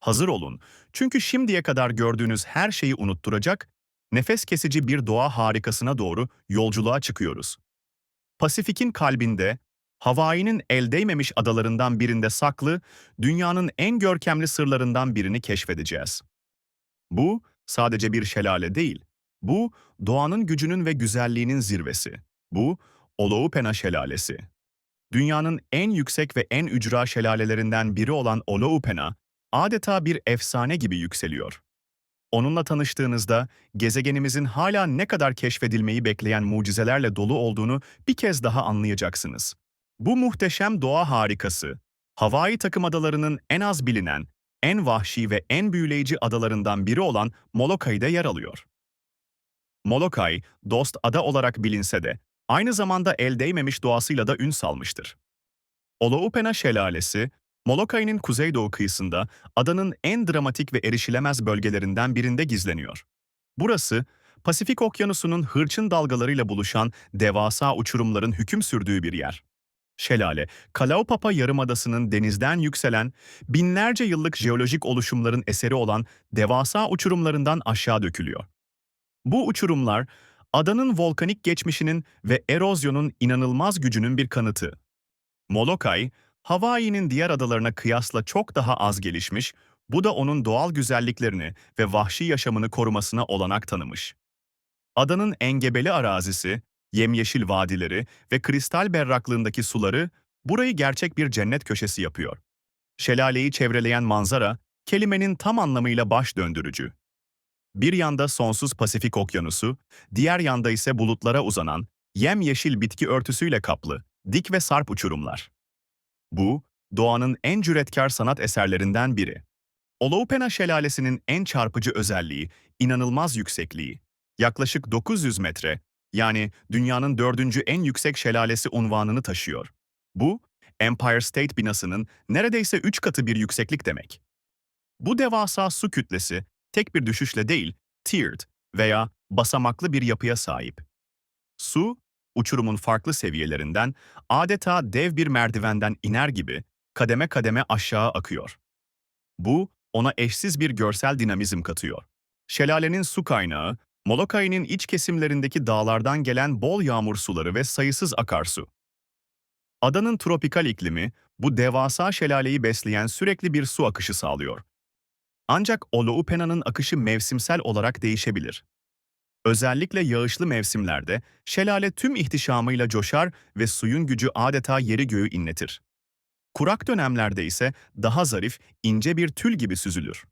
Hazır olun. Çünkü şimdiye kadar gördüğünüz her şeyi unutturacak, nefes kesici bir doğa harikasına doğru yolculuğa çıkıyoruz. Pasifik'in kalbinde, Hawaii'nin el değmemiş adalarından birinde saklı, dünyanın en görkemli sırlarından birini keşfedeceğiz. Bu sadece bir şelale değil. Bu doğanın gücünün ve güzelliğinin zirvesi. Bu Oloupena Şelalesi. Dünyanın en yüksek ve en ücra şelalelerinden biri olan Oloupena, adeta bir efsane gibi yükseliyor. Onunla tanıştığınızda gezegenimizin hala ne kadar keşfedilmeyi bekleyen mucizelerle dolu olduğunu bir kez daha anlayacaksınız. Bu muhteşem doğa harikası, Hawaii takım adalarının en az bilinen, en vahşi ve en büyüleyici adalarından biri olan Moloka'ide yer alıyor. Molokai, dost ada olarak bilinse de, aynı zamanda el değmemiş doğasıyla da ün salmıştır. Oloupena Şelalesi, Molokai'nin kuzeydoğu kıyısında adanın en dramatik ve erişilemez bölgelerinden birinde gizleniyor. Burası, Pasifik Okyanusu'nun hırçın dalgalarıyla buluşan devasa uçurumların hüküm sürdüğü bir yer. Şelale, Kalaupapa Yarımadası'nın denizden yükselen, binlerce yıllık jeolojik oluşumların eseri olan devasa uçurumlarından aşağı dökülüyor. Bu uçurumlar, adanın volkanik geçmişinin ve erozyonun inanılmaz gücünün bir kanıtı. Molokai, Hawaii'nin diğer adalarına kıyasla çok daha az gelişmiş, bu da onun doğal güzelliklerini ve vahşi yaşamını korumasına olanak tanımış. Adanın engebeli arazisi, yemyeşil vadileri ve kristal berraklığındaki suları burayı gerçek bir cennet köşesi yapıyor. Şelaleyi çevreleyen manzara, kelimenin tam anlamıyla baş döndürücü. Bir yanda sonsuz Pasifik Okyanusu, diğer yanda ise bulutlara uzanan, yemyeşil bitki örtüsüyle kaplı, dik ve sarp uçurumlar. Bu, doğanın en cüretkar sanat eserlerinden biri. Oloupena Şelalesi'nin en çarpıcı özelliği, inanılmaz yüksekliği. Yaklaşık 900 metre, yani dünyanın dördüncü en yüksek şelalesi unvanını taşıyor. Bu, Empire State binasının neredeyse üç katı bir yükseklik demek. Bu devasa su kütlesi, tek bir düşüşle değil, tiered veya basamaklı bir yapıya sahip. Su, uçurumun farklı seviyelerinden adeta dev bir merdivenden iner gibi kademe kademe aşağı akıyor. Bu, ona eşsiz bir görsel dinamizm katıyor. Şelalenin su kaynağı, Molokai'nin iç kesimlerindeki dağlardan gelen bol yağmur suları ve sayısız akarsu. Adanın tropikal iklimi, bu devasa şelaleyi besleyen sürekli bir su akışı sağlıyor. Ancak Oloupena'nın akışı mevsimsel olarak değişebilir. Özellikle yağışlı mevsimlerde şelale tüm ihtişamıyla coşar ve suyun gücü adeta yeri göğü inletir. Kurak dönemlerde ise daha zarif, ince bir tül gibi süzülür.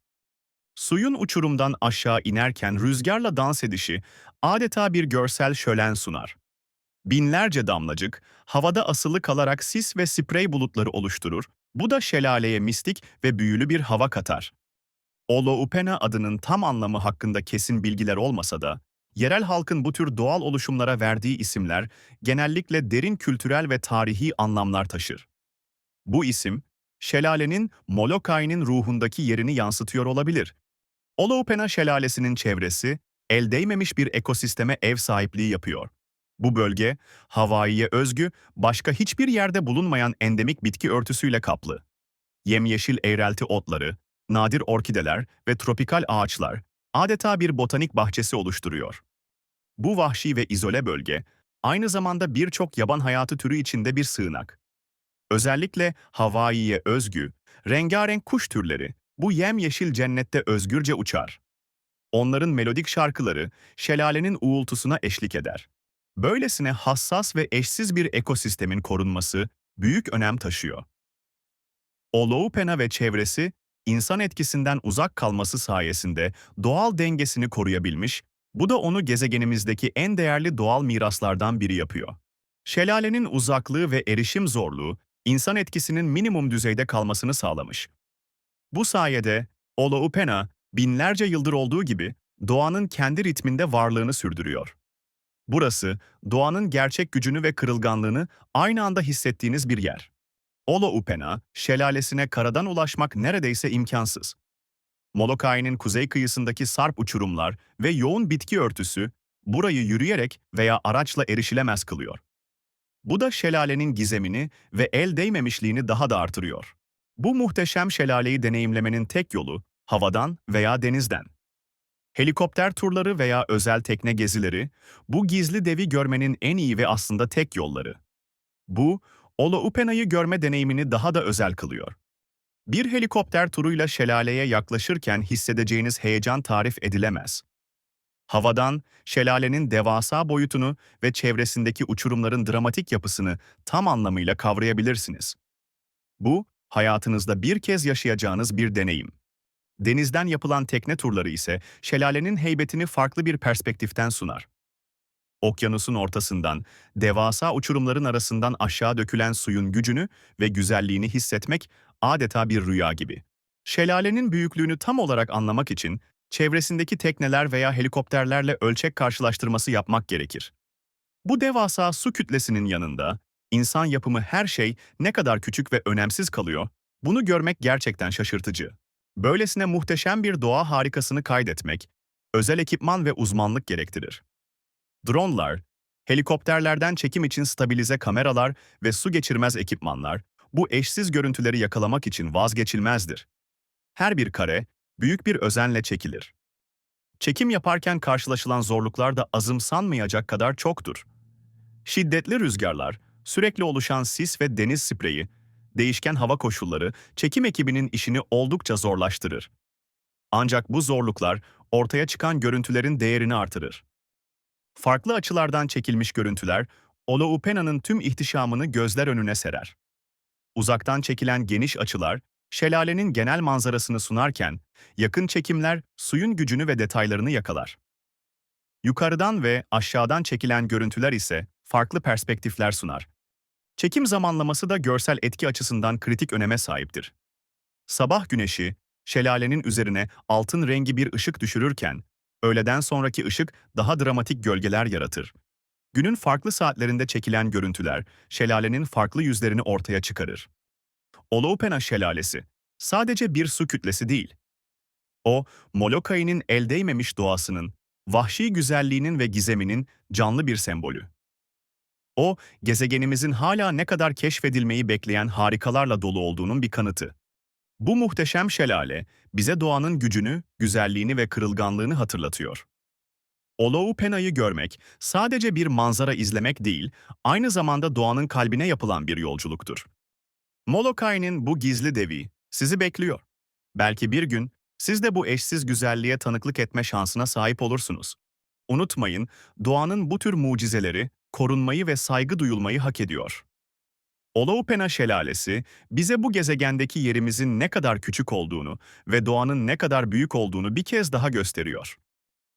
Suyun uçurumdan aşağı inerken rüzgarla dans edişi adeta bir görsel şölen sunar. Binlerce damlacık havada asılı kalarak sis ve sprey bulutları oluşturur, bu da şelaleye mistik ve büyülü bir hava katar. Oloupena adının tam anlamı hakkında kesin bilgiler olmasa da, yerel halkın bu tür doğal oluşumlara verdiği isimler genellikle derin kültürel ve tarihi anlamlar taşır. Bu isim, şelalenin Molokai'nin ruhundaki yerini yansıtıyor olabilir. Oloupena Şelalesi'nin çevresi, el değmemiş bir ekosisteme ev sahipliği yapıyor. Bu bölge, Hawaii'ye özgü, başka hiçbir yerde bulunmayan endemik bitki örtüsüyle kaplı. Yemyeşil eğrelti otları, nadir orkideler ve tropikal ağaçlar adeta bir botanik bahçesi oluşturuyor. Bu vahşi ve izole bölge, aynı zamanda birçok yaban hayatı türü içinde bir sığınak. Özellikle Hawaii'ye özgü, rengarenk kuş türleri bu yemyeşil cennette özgürce uçar. Onların melodik şarkıları şelalenin uğultusuna eşlik eder. Böylesine hassas ve eşsiz bir ekosistemin korunması büyük önem taşıyor. Oloupena ve çevresi, insan etkisinden uzak kalması sayesinde doğal dengesini koruyabilmiş, bu da onu gezegenimizdeki en değerli doğal miraslardan biri yapıyor. Şelalenin uzaklığı ve erişim zorluğu, insan etkisinin minimum düzeyde kalmasını sağlamış. Bu sayede Oloupena, binlerce yıldır olduğu gibi doğanın kendi ritminde varlığını sürdürüyor. Burası, doğanın gerçek gücünü ve kırılganlığını aynı anda hissettiğiniz bir yer. Oloupena, şelalesine karadan ulaşmak neredeyse imkansız. Molokai'nin kuzey kıyısındaki sarp uçurumlar ve yoğun bitki örtüsü, burayı yürüyerek veya araçla erişilemez kılıyor. Bu da şelalenin gizemini ve el değmemişliğini daha da artırıyor. Bu muhteşem şelaleyi deneyimlemenin tek yolu havadan veya denizden. Helikopter turları veya özel tekne gezileri, bu gizli devi görmenin en iyi ve aslında tek yolları. Bu, Olaupena'yı görme deneyimini daha da özel kılıyor. Bir helikopter turuyla şelaleye yaklaşırken hissedeceğiniz heyecan tarif edilemez. Havadan, şelalenin devasa boyutunu ve çevresindeki uçurumların dramatik yapısını tam anlamıyla kavrayabilirsiniz. Bu, hayatınızda bir kez yaşayacağınız bir deneyim. Denizden yapılan tekne turları ise şelalenin heybetini farklı bir perspektiften sunar. Okyanusun ortasından, devasa uçurumların arasından aşağı dökülen suyun gücünü ve güzelliğini hissetmek adeta bir rüya gibi. Şelalenin büyüklüğünü tam olarak anlamak için çevresindeki tekneler veya helikopterlerle ölçek karşılaştırması yapmak gerekir. Bu devasa su kütlesinin yanında insan yapımı her şey ne kadar küçük ve önemsiz kalıyor, bunu görmek gerçekten şaşırtıcı. Böylesine muhteşem bir doğa harikasını kaydetmek, özel ekipman ve uzmanlık gerektirir. Dronlar, helikopterlerden çekim için stabilize kameralar ve su geçirmez ekipmanlar, bu eşsiz görüntüleri yakalamak için vazgeçilmezdir. Her bir kare, büyük bir özenle çekilir. Çekim yaparken karşılaşılan zorluklar da azımsanmayacak kadar çoktur. Şiddetli rüzgarlar, sürekli oluşan sis ve deniz spreyi, değişken hava koşulları çekim ekibinin işini oldukça zorlaştırır. Ancak bu zorluklar ortaya çıkan görüntülerin değerini artırır. Farklı açılardan çekilmiş görüntüler, Olaupena'nın tüm ihtişamını gözler önüne serer. Uzaktan çekilen geniş açılar, şelalenin genel manzarasını sunarken, yakın çekimler suyun gücünü ve detaylarını yakalar. Yukarıdan ve aşağıdan çekilen görüntüler ise farklı perspektifler sunar. Çekim zamanlaması da görsel etki açısından kritik öneme sahiptir. Sabah güneşi, şelalenin üzerine altın rengi bir ışık düşürürken, öğleden sonraki ışık daha dramatik gölgeler yaratır. Günün farklı saatlerinde çekilen görüntüler, şelalenin farklı yüzlerini ortaya çıkarır. Olopena Şelalesi, sadece bir su kütlesi değil. O, Molokai'nin el değmemiş doğasının, vahşi güzelliğinin ve gizeminin canlı bir sembolü. O, gezegenimizin hala ne kadar keşfedilmeyi bekleyen harikalarla dolu olduğunun bir kanıtı. Bu muhteşem şelale, bize doğanın gücünü, güzelliğini ve kırılganlığını hatırlatıyor. Olaupena'yı görmek, sadece bir manzara izlemek değil, aynı zamanda doğanın kalbine yapılan bir yolculuktur. Molokai'nin bu gizli devi sizi bekliyor. Belki bir gün siz de bu eşsiz güzelliğe tanıklık etme şansına sahip olursunuz. Unutmayın, doğanın bu tür mucizeleri korunmayı ve saygı duyulmayı hak ediyor. Olaupena Şelalesi, bize bu gezegendeki yerimizin ne kadar küçük olduğunu ve doğanın ne kadar büyük olduğunu bir kez daha gösteriyor.